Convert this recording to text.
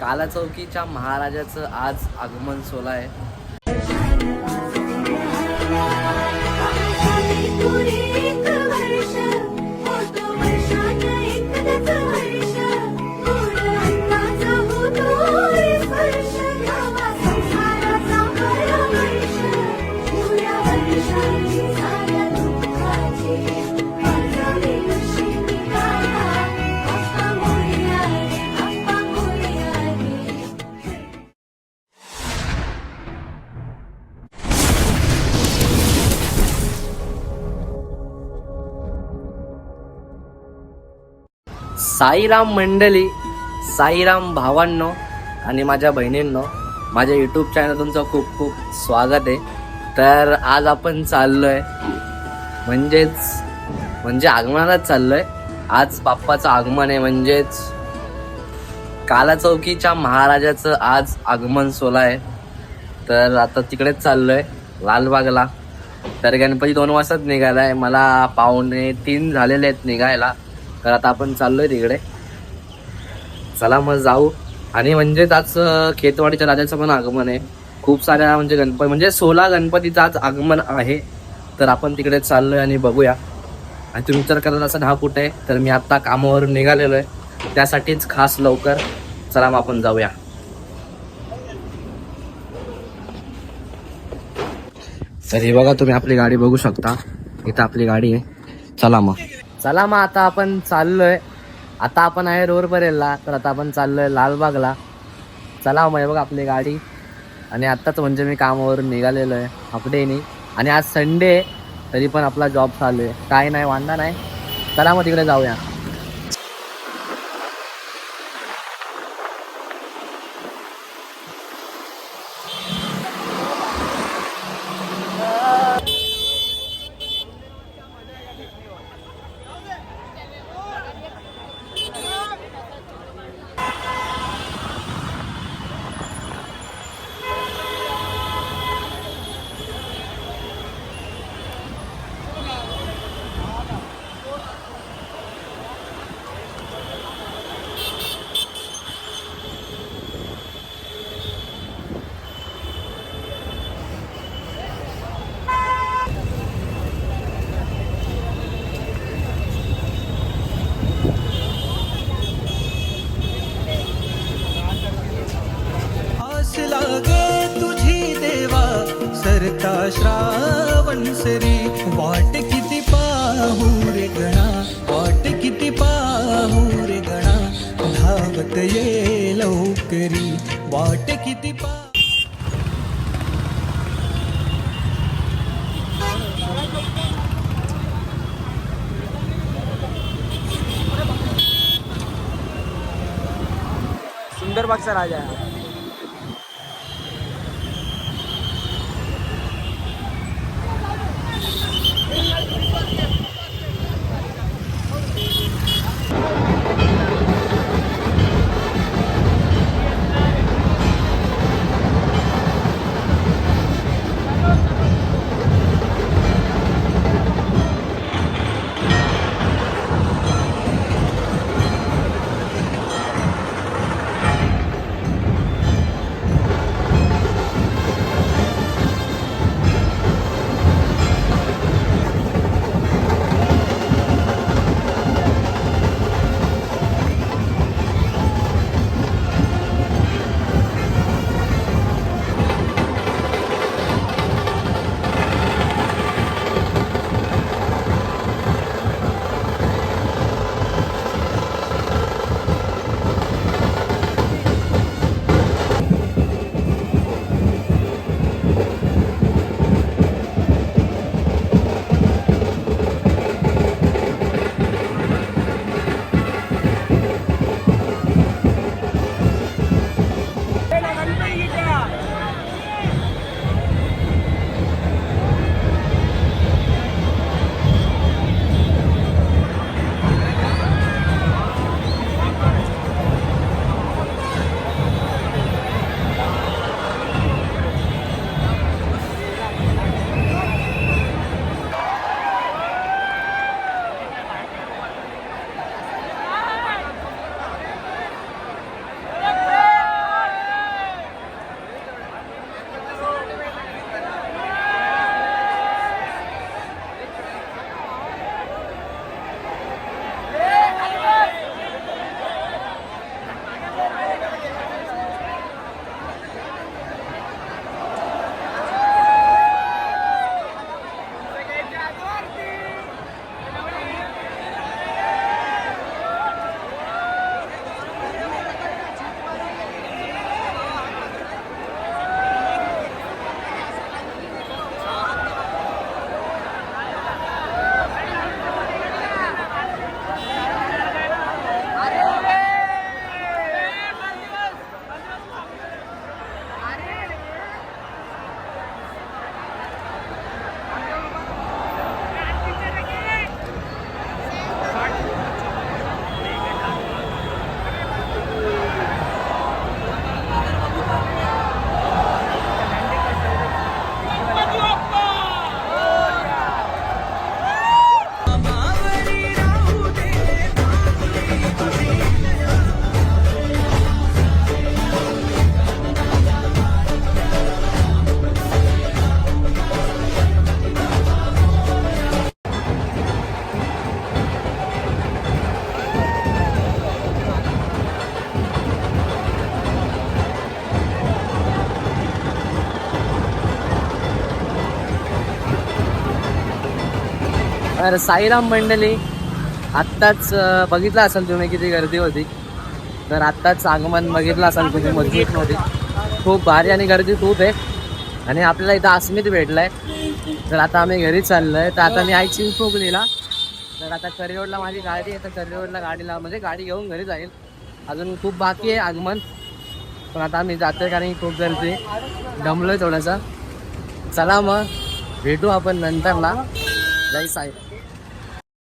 काला चौकीच्या महाराजाचं आज आगमन सोला आहे. साईराम मंडळी साईराम भावांनो आणि माझ्या बहिणींनो माझ्या यूट्यूब चॅनल तुमचं खूप खूप स्वागत आहे. तर आज आपण चाललोय म्हणजेच म्हणजे आगमनालाच चाललोय. आज बाप्पाचं आगमन आहे म्हणजेच काला चौकीच्या महाराजाचं आज आगमन सोला आहे. तर आता तिकडेच चाललोय लालबागला. तर गणपती दोन वाजताच निघाला आहे मला पावणे तीन झालेले आहेत निघायला. तर आता आपण चाललोय तिकडे. चला मग जाऊ. आणि म्हणजेच आज खेतवाडीच्या राजाचं पण आगमन आहे. खूप साऱ्या म्हणजे गणपती म्हणजे सोळा गणपतीचं आज आगमन आहे. तर आपण तिकडे चाललोय आणि बघूया. आणि तुम्ही विचार करत असाल हा कुठे आहे? तर मी आत्ता कामावरून निघालेलो आहे. त्यासाठीच खास लवकर चला मग आपण जाऊया. तर हे बघा तुम्ही आपली गाडी बघू शकता. इथं आपली गाडी आहे. चला मग. चला मग आता आपण चाललोय. आता आपण आहे रोड परेलला तर आता आपण चाललोय लालबागला. चला मग हे बघा आपली गाडी. आणि आत्ताच म्हणजे मी कामावरून निघालेलो आहे अपडेनी आणि आज संडे आहे तरी पण आपला जॉब चालू आहे. काय नाही वांदा नाही. चला मग तिकडे जाऊया. गणा वाट किती पाहू रे गणा, धावत ये लवकरी. वाट किती पा सुंदरबागचा राजा आहे. तर साईराम मंडळी आत्ताच बघितलं असेल तुम्ही किती गर्दी होती. तर आत्ताच आगमन बघितलं असेल तुम्ही मजबूत होती खूप भारी आणि गर्दी खूप आहे. आणि आपल्याला इथं अस्मित भेटलाय. तर आता आम्ही घरी चाललोय. तर आता मी आई चिंचपोकलीला तर आता करिरोडला माझी गाडी आहे तर करिरोडला गाडीला म्हणजे गाडी घेऊन घरी जाईल. अजून खूप बाकी आहे आगमन. पण आता आम्ही जातोय कारण की खूप गर्दी आहे. दमलोय थोडंसं. चला मग भेटू आपण नंतरला. जय साई